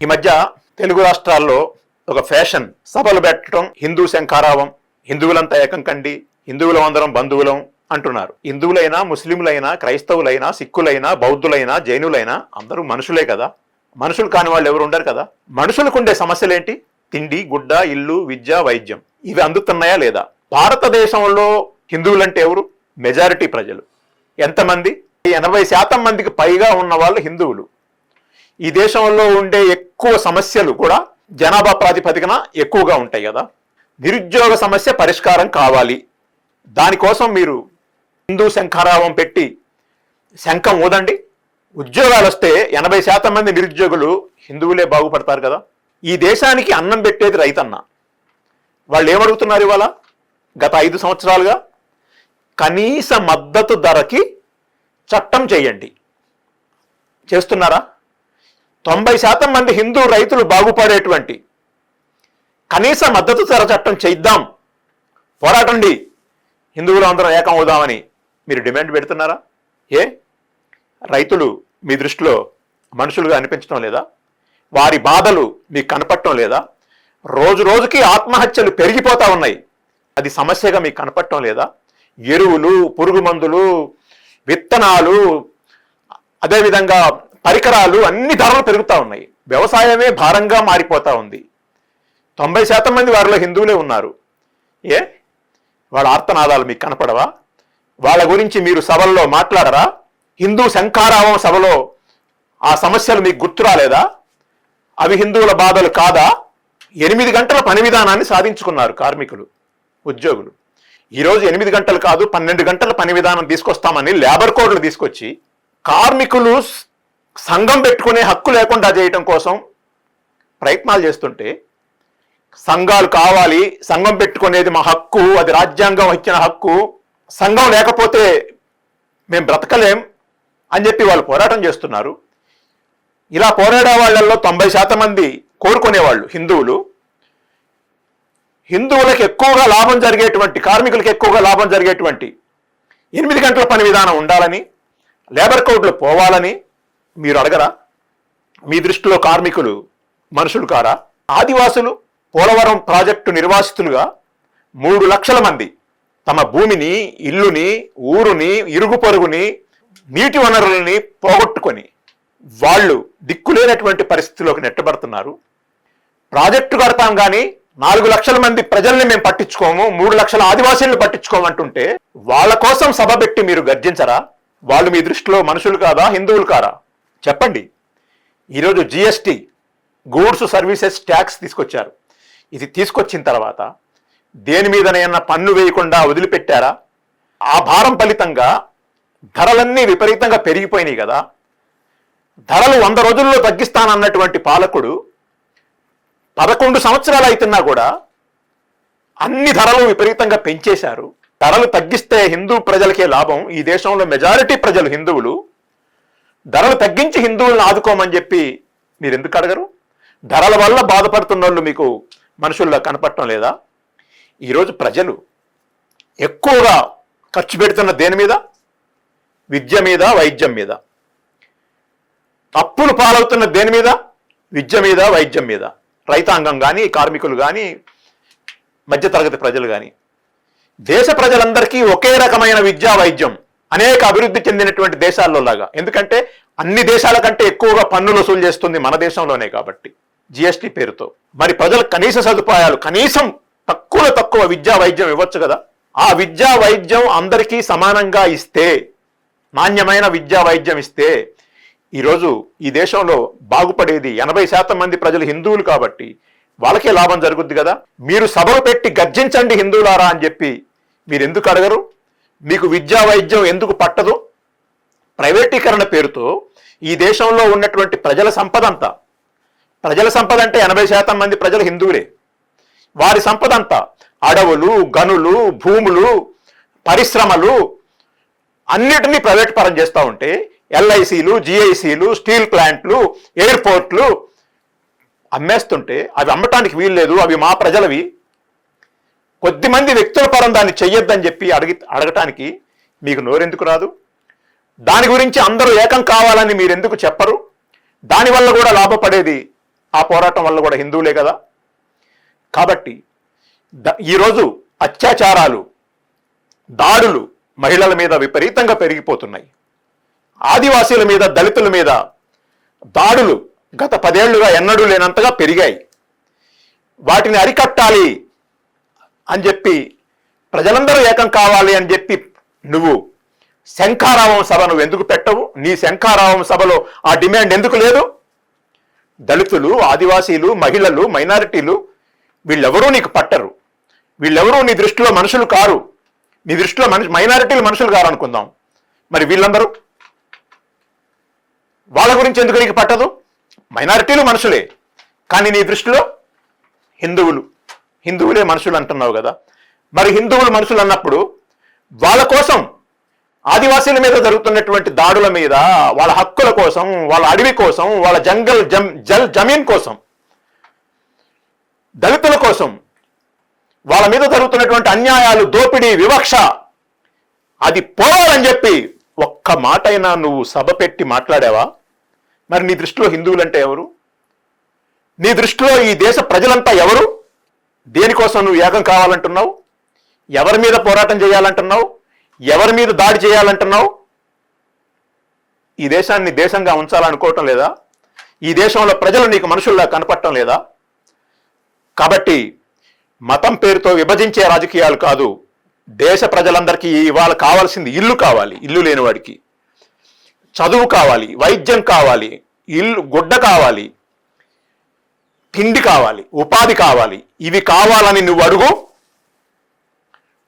ఈ మధ్య తెలుగు రాష్ట్రాల్లో ఒక ఫ్యాషన్ సభలు పెట్టడం హిందూ శంఖారావం హిందువులంతా ఏకం కండి హిందువులం అందరం బంధువులం అంటున్నారు. హిందువులైనా ముస్లింలైనా క్రైస్తవులైనా సిక్కులైనా బౌద్ధులైనా జైనులైనా అందరూ మనుషులే కదా. మనుషులు కాని వాళ్ళు ఎవరు ఉండరు కదా. మనుషులకు ఉండే సమస్యలేంటి? తిండి గుడ్డ ఇల్లు విద్య వైద్యం. ఇవి అందుతున్నాయా లేదా? భారతదేశంలో హిందువులంటే ఎవరు? మెజారిటీ ప్రజలు. ఎంతమంది? ఎనభై శాతం మందికి పైగా ఉన్న వాళ్ళు హిందువులు. ఈ దేశంలో ఉండే ఎక్కువ సమస్యలు కూడా జనాభా ప్రాతిపదికన ఎక్కువగా ఉంటాయి కదా. నిరుద్యోగ సమస్య పరిష్కారం కావాలి. దానికోసం మీరు హిందూ శంఖారావం పెట్టి శంఖం ఊదండి. ఉద్యోగాలు వస్తే ఎనభై శాతం మంది నిరుద్యోగులు హిందువులే బాగుపడతారు కదా. ఈ దేశానికి అన్నం పెట్టేది రైతన్న. వాళ్ళు ఏమడుగుతున్నారు ఇవాళ? గత ఐదు సంవత్సరాలుగా కనీస మద్దతు ధరకి చట్టం చేయండి. చేస్తున్నారా? తొంభై శాతం మంది హిందూ రైతులు బాగుపడేటువంటి కనీస మద్దతు ధర చట్టం చేద్దాం పోరాటండి. హిందువులు అందరం ఏకం అవుదామని మీరు డిమాండ్ పెడుతున్నారా? ఏ? రైతులు మీ దృష్టిలో మనుషులుగా అనిపించడం లేదా? వారి బాధలు మీకు కనపడటం లేదా? రోజు రోజుకి ఆత్మహత్యలు పెరిగిపోతూ ఉన్నాయి. అది సమస్యగా మీకు కనపడటం లేదా? ఎరువులు పురుగు మందులు విత్తనాలు అదేవిధంగా పరికరాలు అన్ని ధరలు పెరుగుతూ ఉన్నాయి. వ్యవసాయమే భారంగా మారిపోతా ఉంది. తొంభై శాతం మంది వారిలో హిందువులే ఉన్నారు. ఏ? వాళ్ళ ఆర్తనాదాలు మీకు కనపడవా? వాళ్ళ గురించి మీరు సభల్లో మాట్లాడరా? హిందూ శంఖారావం సభలో ఆ సమస్యలు మీకు గుర్తు రాలేదా అవి హిందువుల బాధలు కాదా? ఎనిమిది గంటల పని విధానాన్ని సాధించుకున్నారు కార్మికులు ఉద్యోగులు. ఈరోజు ఎనిమిది గంటలు కాదు పన్నెండు గంటల పని విధానం తీసుకొస్తామని లేబర్ కోడ్లు తీసుకొచ్చి కార్మికులు సంఘం పెట్టుకునే హక్కు లేకుండా చేయటం కోసం ప్రయత్నాలు చేస్తుంటే సంఘాలు కావాలి సంఘం పెట్టుకునేది మా హక్కు అది రాజ్యాంగం ఇచ్చిన హక్కు సంఘం లేకపోతే మేము బ్రతకలేం అని చెప్పి వాళ్ళు పోరాటం చేస్తున్నారు. ఇలా పోరాడే వాళ్ళల్లో తొంభై శాతం మంది కోరుకునేవాళ్ళు హిందువులు. హిందువులకు ఎక్కువగా లాభం జరిగేటువంటి కార్మికులకు ఎక్కువగా లాభం జరిగేటువంటి ఎనిమిది గంటల పని విధానం ఉండాలని లేబర్ కోడ్లు పోవాలని మీరు అడగరా? మీ దృష్టిలో కార్మికులు మనుషులు కారా? ఆదివాసులు పోలవరం ప్రాజెక్టు నిర్వాసితులుగా మూడు లక్షల మంది తమ భూమిని ఇల్లుని ఊరుని ఇరుగు పొరుగుని నీటి వనరులని పోగొట్టుకొని వాళ్ళు దిక్కులేనటువంటి పరిస్థితిలోకి నెట్టబడుతున్నారు. ప్రాజెక్టు కడతాం కానీ నాలుగు లక్షల మంది ప్రజల్ని మేము పట్టించుకోము మూడు లక్షల ఆదివాసీలను పట్టించుకోమంటుంటే వాళ్ళ కోసం సభ పెట్టి మీరు గర్జించరా? వాళ్ళు మీ దృష్టిలో మనుషులు కాదా హిందువులు కారా? చెప్పండి. ఈరోజు జిఎస్టి గూడ్స్ సర్వీసెస్ ట్యాక్స్ తీసుకొచ్చారు. ఇది తీసుకొచ్చిన తర్వాత దేని మీదనైనా పన్ను వేయకుండా వదిలిపెట్టారా? ఆ భారం ఫలితంగా ధరలన్నీ విపరీతంగా పెరిగిపోయినాయి కదా. ధరలు వంద రోజుల్లో తగ్గిస్తానన్నటువంటి పాలకుడు పదకొండు సంవత్సరాలు అవుతున్నా కూడా అన్ని ధరలు విపరీతంగా పెంచేశారు. ధరలు తగ్గిస్తే హిందూ ప్రజలకే లాభం. ఈ దేశంలో మెజారిటీ ప్రజలు హిందువులు. ధరలు తగ్గించి హిందువులను ఆదుకోమని చెప్పి మీరు ఎందుకు అడగరు? ధరల వల్ల బాధపడుతున్న వాళ్ళు మీకు మనుషుల్లో కనపడటం లేదా? ఈరోజు ప్రజలు ఎక్కువగా ఖర్చు పెడుతున్న దేని మీద? విద్య మీద వైద్యం మీద. అప్పులు పాలవుతున్న దేని మీద? విద్య మీద వైద్యం మీద. రైతాంగం కానీ కార్మికులు కానీ మధ్యతరగతి ప్రజలు కానీ దేశ ప్రజలందరికీ ఒకే రకమైన విద్యా వైద్యం. అనేక అభివృద్ధి చెందినటువంటి దేశాల్లో లాగా ఎందుకంటే అన్ని దేశాల కంటే ఎక్కువగా పన్నులు వసూలు చేస్తుంది మన దేశంలోనే కాబట్టి జిఎస్టి పేరుతో. మరి ప్రజలకు కనీస సదుపాయాలు కనీసం తక్కువ తక్కువ విద్యా వైద్యం ఇవ్వచ్చు కదా? ఆ విద్యా వైద్యం అందరికీ సమానంగా ఇస్తే నాణ్యమైన విద్యా వైద్యం ఇస్తే ఈరోజు ఈ దేశంలో బాగుపడేది ఎనభై శాతం మంది ప్రజలు హిందువులు కాబట్టి వాళ్ళకే లాభం జరుగుద్ది కదా? మీరు సభలు పెట్టి గర్జించండి హిందువులారా అని చెప్పి మీరు ఎందుకు అడగరు? మీకు విద్యా వైద్యం ఎందుకు పట్టదు? ప్రైవేటీకరణ పేరుతో ఈ దేశంలో ఉన్నటువంటి ప్రజల సంపద అంతా ప్రజల సంపద అంటే ఎనభై శాతం మంది ప్రజలు హిందువులే. వారి సంపద అంతా అడవులు గనులు భూములు పరిశ్రమలు అన్నిటినీ ప్రైవేట్ పరం చేస్తూ ఉంటే ఎల్ఐసీలు జిఐసీలు స్టీల్ ప్లాంట్లు ఎయిర్పోర్ట్లు అమ్మేస్తుంటే అవి అమ్మటానికి వీల్లేదు అవి మా ప్రజలవి. కొద్దిమంది వ్యక్తుల పరం దాన్ని చెయ్యొద్దని చెప్పి అడిగి అడగటానికి మీకు నోరెందుకు రాదు? దాని గురించి అందరూ ఏకం కావాలని మీరు ఎందుకు చెప్పరు దానివల్ల కూడా లాభపడేది ఆ పోరాటం వల్ల కూడా హిందువులే కదా. కాబట్టి ద- ఈరోజు అత్యాచారాలు దాడులు మహిళల మీద విపరీతంగా పెరిగిపోతున్నాయి. ఆదివాసీల మీద దళితుల మీద దాడులు గత పదేళ్ళుగా ఎన్నడూ లేనంతగా పెరిగాయి. వాటిని అరికట్టాలి అని చెప్పి ప్రజలందరూ ఏకం కావాలి అని చెప్పి నువ్వు శంఖారావం సభ నువ్వు ఎందుకు పెట్టవు? నీ శంఖారావం సభలో ఆ డిమాండ్ ఎందుకు లేదు? దళితులు ఆదివాసీలు మహిళలు మైనారిటీలు వీళ్ళెవరూ నీకు పట్టరు. వీళ్ళెవరూ నీ దృష్టిలో మనుషులు కారు. నీ దృష్టిలో మనిషి మైనారిటీలు మనుషులు కారు అనుకుందాం మరి వీళ్ళందరూ? వాళ్ళ గురించి ఎందుకు నీకు పట్టదు? మైనారిటీలు మనుషులే. కానీ నీ దృష్టిలో హిందువులు. హిందువులే మనుషులు అంటున్నావు కదా. మరి హిందువులు మనుషులు అన్నప్పుడు వాళ్ళ కోసం ఆదివాసీల మీద జరుగుతున్నటువంటి దాడుల మీద వాళ్ళ హక్కుల కోసం వాళ్ళ అడవి కోసం వాళ్ళ జంగల్ జమ్ జల్ జమీన్ కోసం దళితుల కోసం వాళ్ళ మీద జరుగుతున్నటువంటి అన్యాయాలు దోపిడీ వివక్ష అది పోవాలని చెప్పి ఒక్క మాట అయినా నువ్వు సభ పెట్టి మాట్లాడావా? మరి నీ దృష్టిలో హిందువులంటే ఎవరు? నీ దృష్టిలో ఈ దేశ ప్రజలంతా ఎవరు? దేనికోసం నువ్వు ఏకం కావాలంటున్నావు? ఎవరి మీద పోరాటం చేయాలంటున్నావు? ఎవరి మీద దాడి చేయాలంటున్నావు? ఈ దేశాన్ని దేశంగా ఉంచాలనుకోవటం లేదా? ఈ దేశంలో ప్రజలు నీకు మనుషుల్లా కనపడటం లేదా? కాబట్టి మతం పేరుతో విభజించే రాజకీయాలు కాదు. దేశ ప్రజలందరికీ ఇవాళ కావాల్సింది ఇల్లు కావాలి. ఇల్లు లేని వాడికి. చదువు కావాలి. వైద్యం కావాలి. ఇల్లు గుడ్డ కావాలి. తిండి కావాలి ఉపాధి కావాలి. ఇవి కావాలని నువ్వు అడుగు.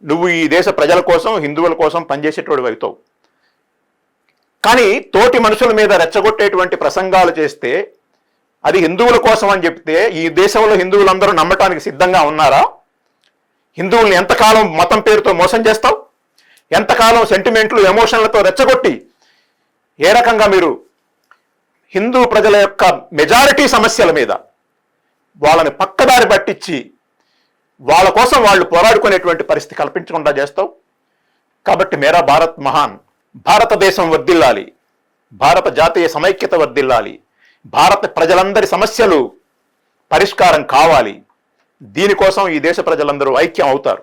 నువ్వు ఈ దేశ ప్రజల కోసం హిందువుల కోసం పనిచేసేటోడు అవుతావు. కానీ తోటి మనుషుల మీద రెచ్చగొట్టేటువంటి ప్రసంగాలు చేస్తే అది హిందువుల కోసం అని చెప్తే ఈ దేశంలో హిందువులందరూ నమ్మటానికి సిద్ధంగా ఉన్నారా? హిందువుల్ని ఎంతకాలం మతం పేరుతో మోసం చేస్తావు? ఎంతకాలం సెంటిమెంట్లు ఎమోషన్లతో రెచ్చగొట్టి ఏ రకంగా మీరు హిందూ ప్రజల యొక్క మెజారిటీ సమస్యల మీద వాళ్ళని పక్కదారి పట్టించి వాళ్ళ కోసం వాళ్ళు పోరాడుకునేటువంటి పరిస్థితి కల్పించకుండా చేస్తావు. కాబట్టి మేరా భారత్ మహాన్ భారతదేశం వర్దిల్లాలి భారత జాతీయ సమైక్యత వర్దిల్లాలి భారత ప్రజలందరి సమస్యలు పరిష్కారం కావాలి. దీనికోసం ఈ దేశ ప్రజలందరూ ఐక్యం అవుతారు.